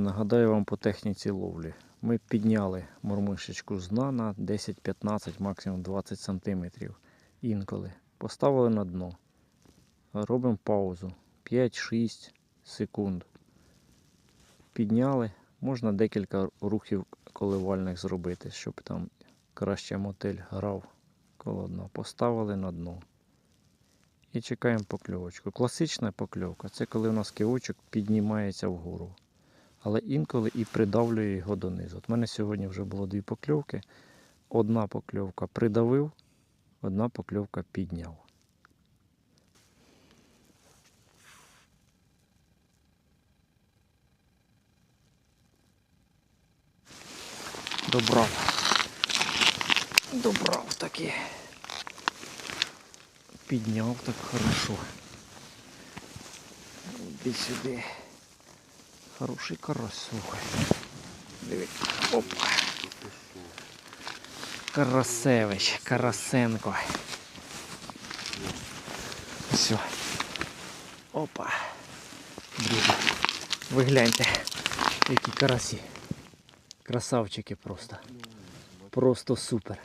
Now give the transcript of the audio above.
Нагадаю вам по техніці ловлі. Ми підняли мормишечку з дна на 10-15, максимум 20 см інколи. Поставили на дно. Робимо паузу 5-6 секунд. Підняли. Можна декілька рухів коливальних зробити, щоб там краще мотиль грав коло дна. Поставили на дно. І чекаємо покльовочку. Класична покльовка це коли у нас кивочок піднімається вгору. Але інколи і придавлює його донизу. От в мене сьогодні вже було дві покльовки. Одна покльовка придавив, одна покльовка підняв. Добрав. Добрав таки. Підняв так хорошо. Іди сюди. Хороший карась, слухай. Диви. Опа. Карасевич, Карасенко. Все. Опа. Друзі, ви гляньте, які карасі. Красавчики просто. Просто супер.